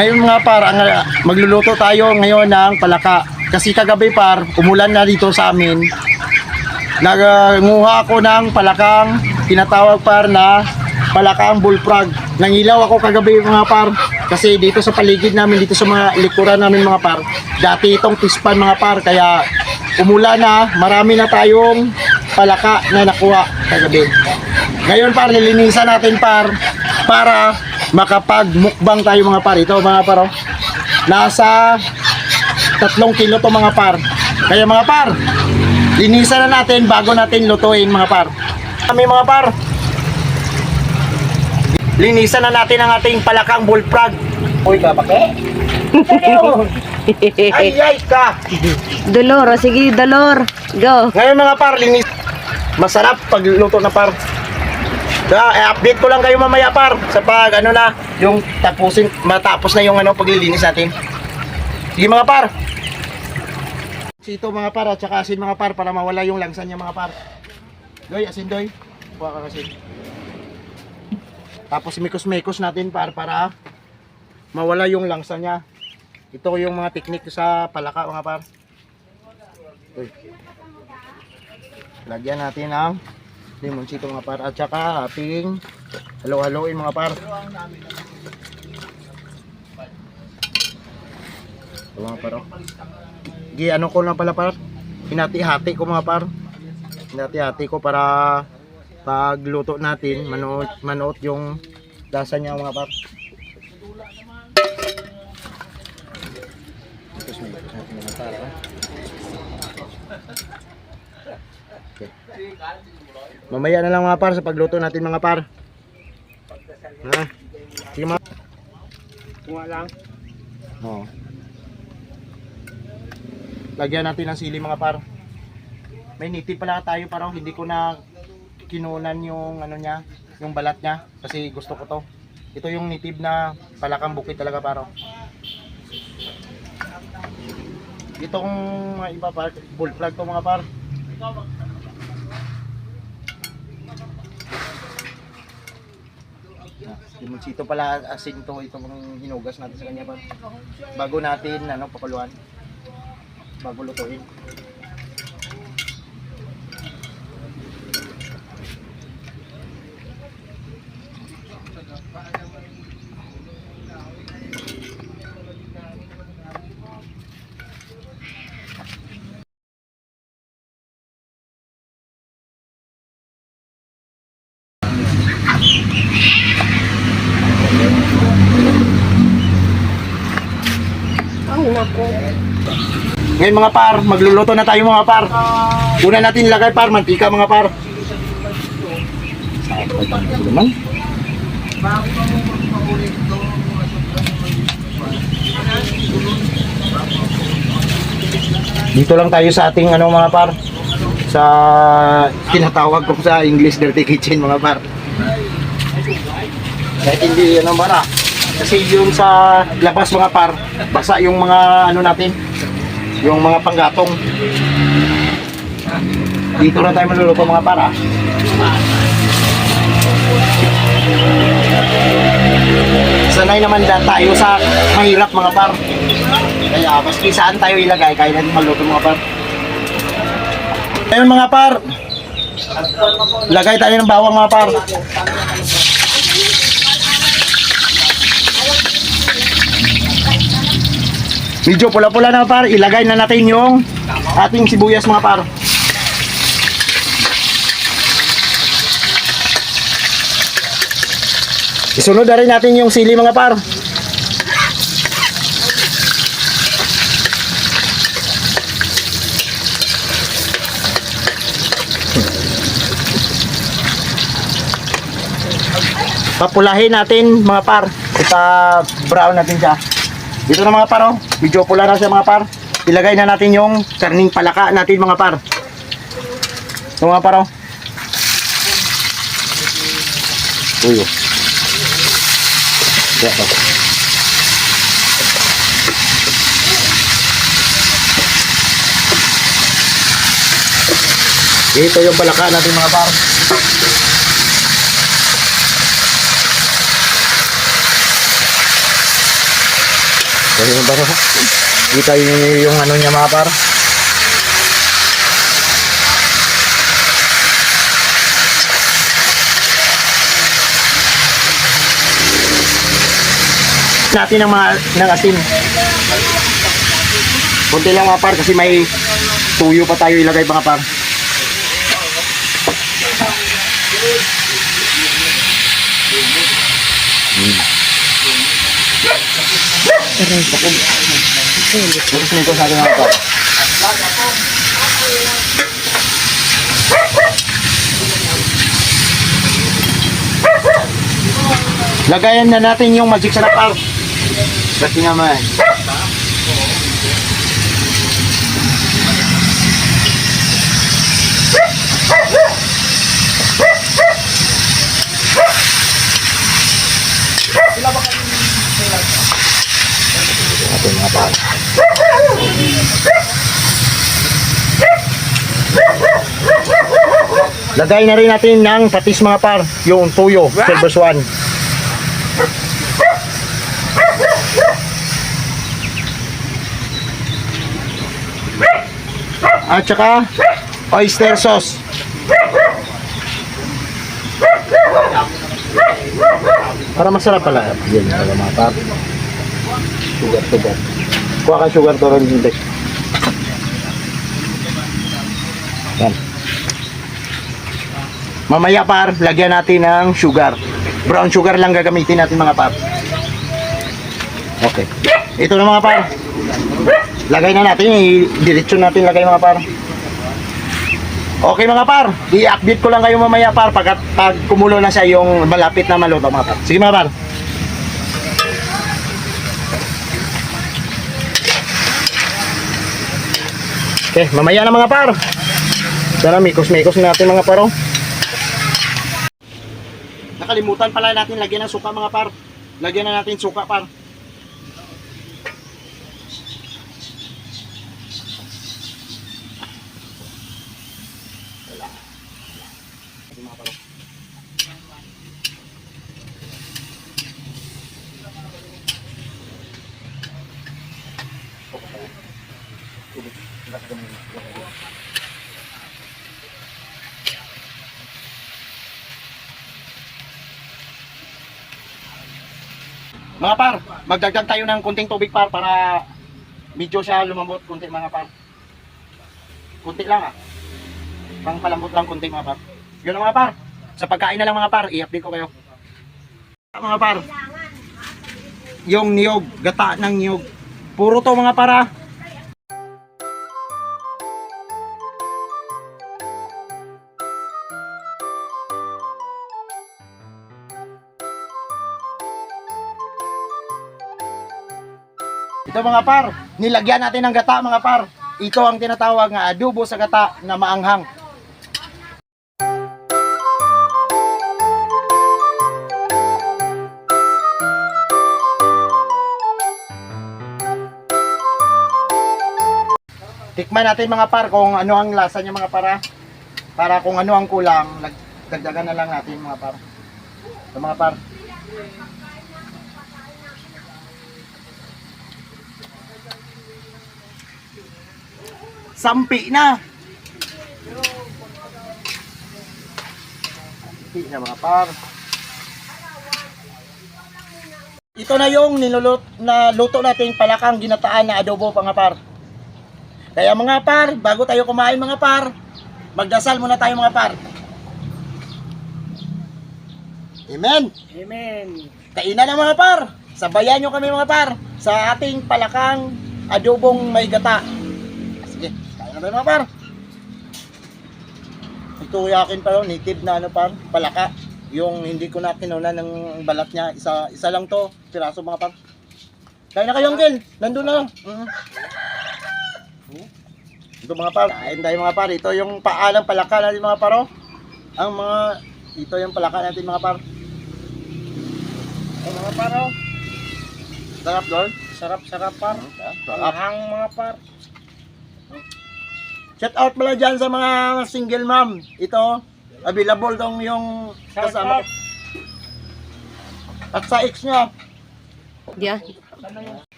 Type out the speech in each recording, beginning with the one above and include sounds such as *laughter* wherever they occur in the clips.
Ngayon mga par, ang, ah, magluluto tayo ngayon ng palaka. Kasi kagabi par, umulan na dito sa amin. Nagunguha ako ng palakang tinatawag par na palakang bullfrog. Nangilaw ako kagabi mga par kasi dito sa paligid namin, dito sa mga likuran namin mga par, dati itong pispan mga par kaya umulan na, marami na tayong palaka na nakuha kagabi. Ngayon par, nilinisan natin par para makapag-mukbang tayo mga par. Ito mga par, oh. nasa tatlong kilo to mga par. Kaya mga par, linisan na natin bago natin lutuin mga par. Kami mga par, linisan na natin ang ating palakang bullfrog. Uy, kapake. *laughs* ay, ay, ka. Dolor, o sige, Dolor. Go. Ngayon mga par, linis. Masarap pag luto na par. Kaya, eh, update ko lang kayo mamaya par sa pag ano na yung tapusin matapos na yung ano paglilinis natin. Sige mga par. Sito mga par at saka asin mga par para mawala yung langsa niya mga par. Doy, asin doy. Kuha ka kasi. Tapos mikos-mikos natin par para mawala yung langsa niya. Ito yung mga teknik sa palaka mga par. Uy. Lagyan natin ng limonsito mga par at saka ating halo-haloin mga par. Ito mga par. oh. Gi ano ko lang pala par. Hinati-hati ko mga par. Hinati-hati ko para pagluto natin manuot manuot yung lasa niya mga par. Tapos may natin mga par. Oh. Mamaya na lang mga par sa pagluto natin mga par. Ha? Sige mga. Kuha lang. Oo. Lagyan natin ng sili mga par. May nitid pala tayo parang hindi ko na kinunan yung ano niya, yung balat niya kasi gusto ko to. Ito yung nitib na palakang bukid talaga paro. Itong mga iba par, bullfrog to mga par. Limonsito pala asin to itong hinugas natin sa kanya pa. Bago natin ano pakuluan. Bago lutuin. Ngayon mga par, magluluto na tayo mga par. Una natin ilagay par, mantika mga par. Naman. Dito lang tayo sa ating ano mga par. Sa tinatawag ko sa English dirty kitchen mga par. Kahit hindi ano bara. Kasi yung sa labas mga par, basa yung mga ano natin, yung mga panggatong. Dito na tayo maluluto mga para. Sanay naman da tayo sa mahirap mga par. Kaya maski saan tayo ilagay, kaya natin magluto mga par. Ayun mga par. Lagay tayo ng bawang mga par. Medyo pula-pula na par, ilagay na natin yung ating sibuyas mga par. Isunod na rin natin yung sili mga par. Papulahin natin mga par. Ipa brown natin siya. Dito na mga par, oh. medyo pula na siya mga par. Ilagay na natin yung karning palaka natin mga par. Ito mga par, oh. Uy, oh. Yeah, oh. Ito yung palaka natin mga par. Ayun ba Kita yun yung ano niya mga par. natin ng mga ng asin. Kunti lang mga par kasi may tuyo pa tayo ilagay mga par. Nito sa mga par. Lagayan na natin yung magic sarap par. Kasi naman. Ating mga par. Lagay na rin natin ng patis mga par, yung tuyo, silver swan. At saka oyster sauce. Para masarap pala. Yan, mga par. Sugar, sugar. Kuha ka sugar to rin hindi. Yan. Mamaya par, lagyan natin ng sugar. Brown sugar lang gagamitin natin mga par. Okay. Ito na mga par. Lagay na natin, i-diretso natin lagay mga par. Okay mga par, i-update ko lang kayo mamaya par pag, pag kumulo na siya yung malapit na maluto mga par. Sige mga par. Okay, mamaya na mga par. Sana mikos-mikos natin mga paro. Nakalimutan pala natin lagyan ng suka mga par. Lagyan na natin suka par. Mga par, magdagdag tayo ng kunting tubig par para medyo siya lumambot kunti mga par. Kunti lang ah. Pang palambot lang kunti mga par. Yun mga par. Sa pagkain na lang mga par, i-update ko kayo. Mga par. Yung niyog, gata ng niyog. Puro to mga para. Ito mga par, nilagyan natin ng gata mga par. Ito ang tinatawag nga adobo sa gata na maanghang. Tikman natin mga par kung ano ang lasa niya mga para. Para kung ano ang kulang, dagdagan na lang natin mga par. Ito mga par. Sampi na. Sampi na mga par. Ito na yung nilulut na luto nating palakang ginataan na adobo mga par. Kaya mga par, bago tayo kumain mga par, magdasal muna tayo mga par. Amen. Amen. Kainan na mga par. Sabayan nyo kami mga par sa ating palakang adobong may gata. Tayo mga par. Ito yakin pa yun, native na ano par, palaka. Yung hindi ko na kinuna ng balat niya, isa isa lang to, piraso mga par. Kain na kayo, Uncle. Nandun na lang. Mhm. Ito mga par, kain tayo mga par. Ito yung paalang palaka natin mga paro. Ang mga, ito yung palaka natin mga par. Ay, mga par, oh. Sarap doon. Sarap, sarap par. Sarap. Ang mga par. Shout out pala dyan sa mga single mom. Ito, available tong yung kasama. At sa ex niya. Diyan.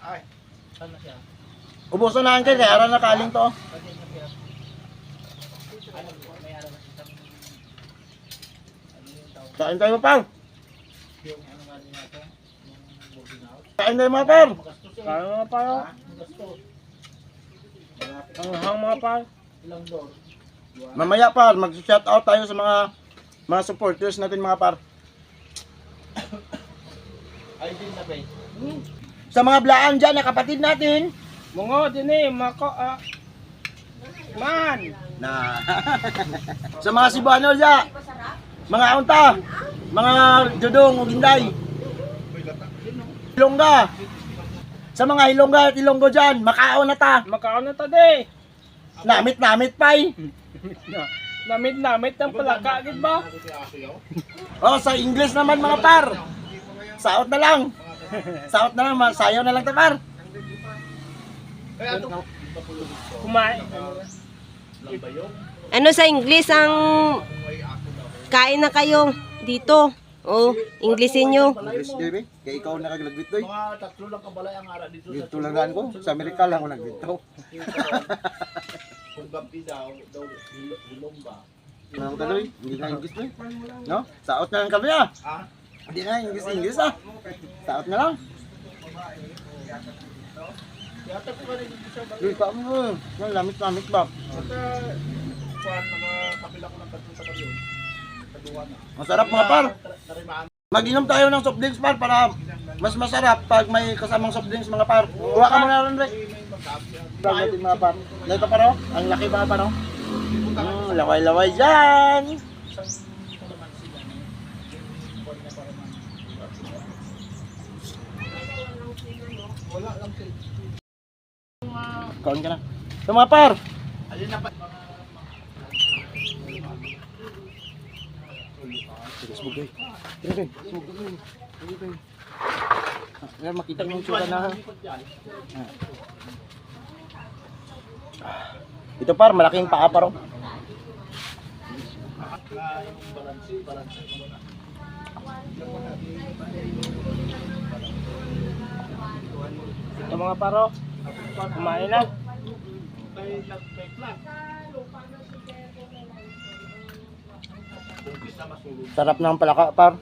Ay, saan na siya? Ubusan na angkin, kaya aran na kaling to. Kain tayo par. Out? Kain tayo mga par. Kaya mga par, Ha? Magastos. Malapit ang hang mga par. ilang door. Mamaya par, mag-shout out tayo sa mga mga supporters natin mga par. *coughs* Ay, din na ba eh? Sa mga blaan dyan na kapatid natin. Mga din eh, mako, ah. Man! Na. *laughs* sa mga Cebuano dyan. Mga unta. Mga Jodong o Ginday. Sa mga Hilongga at Ilonggo dyan, Macao na ta. Makaon na tadi. Namit-namit pay. *laughs* Namit-namit ang palaka, gid ba? Oh, sa English naman mga par. Saot na lang. Saot na lang, sayaw na lang ta par. Kumain. Ano sa English ang kain na kayo dito? Oh, Englishin nyo. English baby, kaya ikaw nakaglagwit doy. Mga tatlo lang kabalay ang ara dito sa Dito lang gaan ko, sa Amerika lang ako nagdito. Kung gabi daw, daw hilong ba? Ano taloy? Hindi na English doy. No? Saot na lang kami ah. Hindi na English English ah. Saot na lang. Yata ko ka rin dito sa Doy, pa mo. Yung lamit-lamit ba? Pagka, kuhan, nakakapila ko ng tatlo sa kabiyon. Masarap mga par. Mag-inom tayo ng soft drinks par para mas masarap pag may kasamang soft drinks mga par. Kuha ka muna rin Rick. Vlog natin mga par. Dito pa raw. Ang laki ba pa raw? Mm, laway-laway dyan. Wala lang. Kaon ka na. So mga par. Alin na pa? Sumugay. Sumugay. Sumugay. Sumugay. Ayan, makita mo yung tsura na. Ito par, malaking paa pa. Balansi, balansi. Ito mga paro. Kumain na. Kay nag-bake lang. Kung kita masulog. Sarap ng palaka par.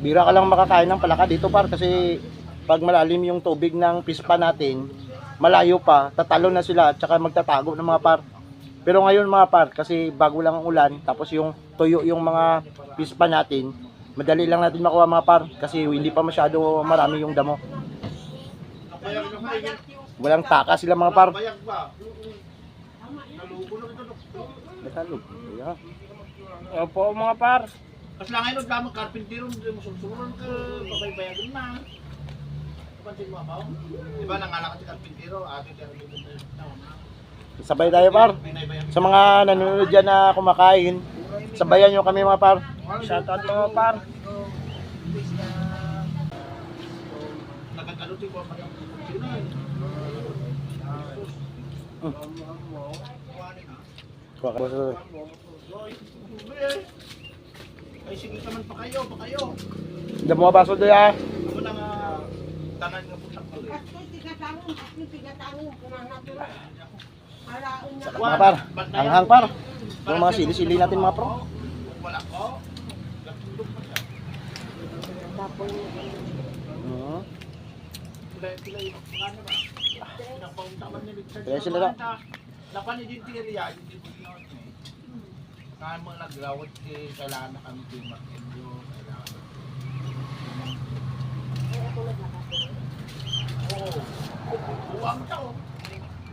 Bira ka lang makakain ng palaka dito par kasi pag malalim yung tubig ng pispa natin, malayo pa, tatalo na sila at saka magtatago ng mga par. Pero ngayon mga par, kasi bago lang ang ulan, tapos yung tuyo yung mga pispa natin, madali lang natin makuha mga par kasi hindi pa masyado marami yung damo. Walang taka sila mga par. Bayag ba? Nalubo na ito. Natalog. Yeah. Opo mga par. Kasi lang ngayon, lamang karpintero, hindi mo susunod ka, pabaybayagan na. Pansin mo ba? Di ba nanganak ka si karpintero, ate kaya lumubog na yun. Sabay tayo par. Sa mga nanonood dyan na kumakain, sabayan nyo kami mga par. Shoutout mga par. Nagkakalutin ko ang mga sino eh. Kuha ka. Ay sige naman pa kayo, pa kayo. Damo mga baso doon ah. Ako lang ah, tanan nga putak ko eh. Mga par, hanghang par. Yung mga sili-sili natin mga pro. Wala ko. Nagtulog pa siya. Richard. Kaya sila na. Lapan ni Dinteria, hindi po yun. Kaya mo nagrawat eh, kailangan na kami din mag-enjo. Kailangan. Oo. Buwang tao.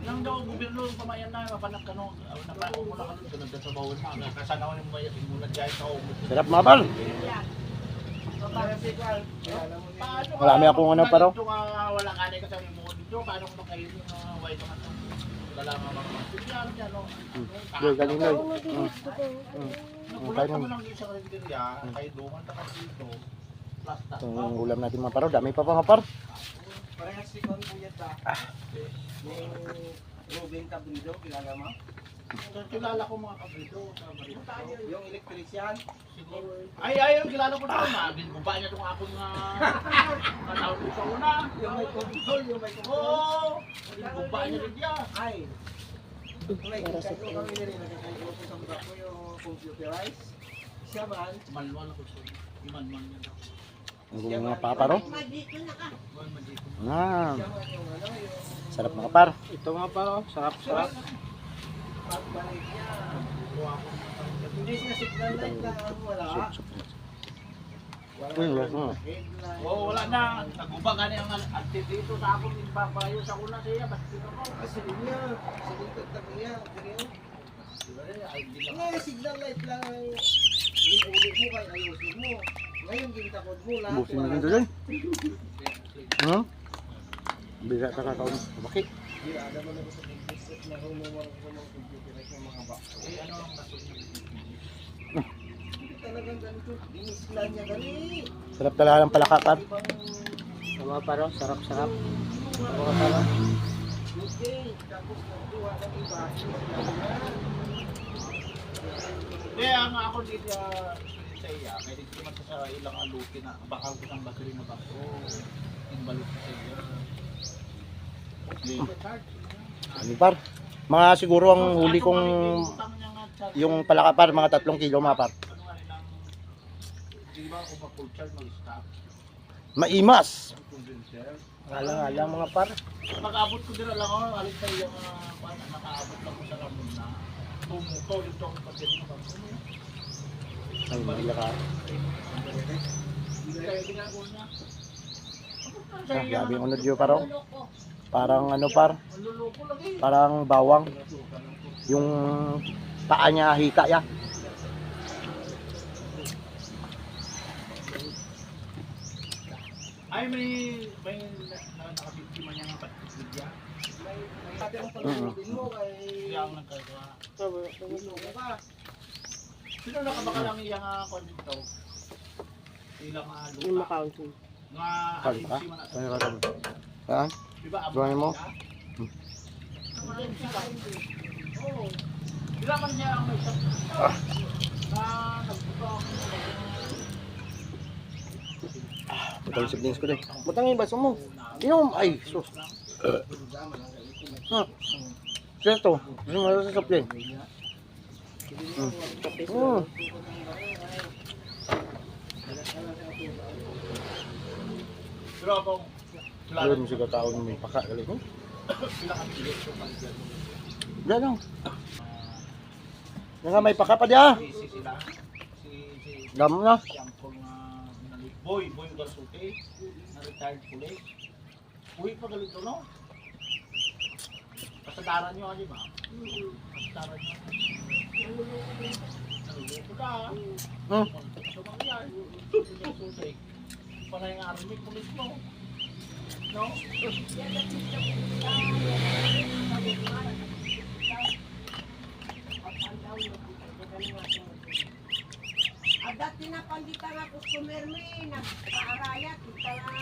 Nang daw gobyerno pamayan na mapanak kano napako mo na kanu kanang sa bawon na kasanaw ni mo yung muna diay sa Sarap mga par. Marami akong ano, paro. Wala ka na kasi mo dito paano ko yung mga white naman. Yoy, galing. Kung kain mo yung. Ito yung ulam natin mga paro. Dami pa pa mga par. Parehas si Kon Buyat ta. Yung Ruben Cabrido, kilala mo? Kilala ko mga kabrito sa. Yung electrician. Siguro. Ay, ay, yung kilala ko na. Magin mo ba niya itong akong nga *laughs* katawag ko sa una. Yung may control, yung may Oo! Magin mo ba niya rin niya. Ay. May kakayo kami rin. Nagkakayo ko sa mga ko yung computerized. Siya man. Malwan ako sa iman-man niya daw. Ang mga paparo. Na. Ah, Siya ano, sarap mga par. Ito nga paro, sarap sarap. Pagbalik niya. Hindi siya signal light lang ang wala. Wala. Wala na. Oo, wala na. Naguba ka niya ang ante dito sa akong ibabayo sa una siya. Ba't dito ko? Kasi niya, sinitag tag niya. Ganyan. Ay, di lang. Ngayon, signal light lang ang inulit mo kay ayusin mo. Ngayon, gintakod mo lahat. Busin mo dito na. dyan. Hmm? Bigat ka kakaon. Bakit? Di, ada mo na sa Eh, ano? Hindi. Sarap talaga ng palakakar. Ibang Ito nga paro, sarap sarap. mga tala. Okay, tapos nagkuha ng iba. Hindi, ang ako dito ah, sa iya, may dito naman sa ilang aluti na bakal ko ng battery na bako. Inbalot sa iya. Ano par? Mga siguro ang huli kong yung palakapar, mga tatlong kilo mga par. Maimas. Alang-alang mga par. Pag-abot ko din lang ako, alis sa iyo mga paano, nakaabot lang ko sa ramon na tumuto dito ang pagdating ng bako. Ay, mahila ka. Kaya ginagawa niya. Ah, grabe yung unod yun paro. Parang ano par? Parang bawang. Yung paa niya hika ya. Ay, may, may na- na- nakabiktima niya ng patikidya. Pati ang pagkakulin mo kay... Kaya ang nagkagawa. Gusto mo ka. Sino nakabaka lang iya nga kwan dito? Ilang Yung lupa. accounting. Kali at- Ano ka Saan? Diba? ang Buhay mo? mga sila? Ang agency ba? Oo. Sila man niya ang may sa... Na nagbuka ako ng Butang yung siblings ko din. Butang yung baso mo. Inom. Ay, sus. Ha. Siya to. Gusto mo sa supply. Hmm. Hmm. Akong Ayun mo siya tao ng may paka. Galing mo. ang bilis ko. Yan nga may paka pa diya. si si sila. Si si Gam na. boy boy Garsote na retired police. Uy pa galito no. Kasadaran niyo ano ba? Kasadaran niyo. Naluloko ka. Hmm. Sumangyay. Garsote. Panay nga army police mo. No? At dati na pandita nga customer mo eh, kita na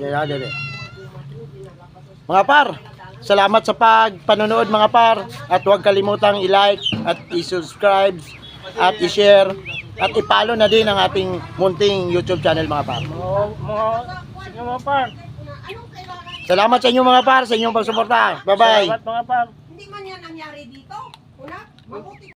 Yan, yan, yan. Mga par, salamat sa pagpanonood mga par. At huwag kalimutang i-like at i-subscribe at i-share at i-follow na din ang ating munting YouTube channel mga par. Mga, mga, sige mga par. Salamat sa inyo mga par sa inyong pagsuporta. Bye-bye. Salamat mga par. Hindi man yan nangyari dito. Una, mabuti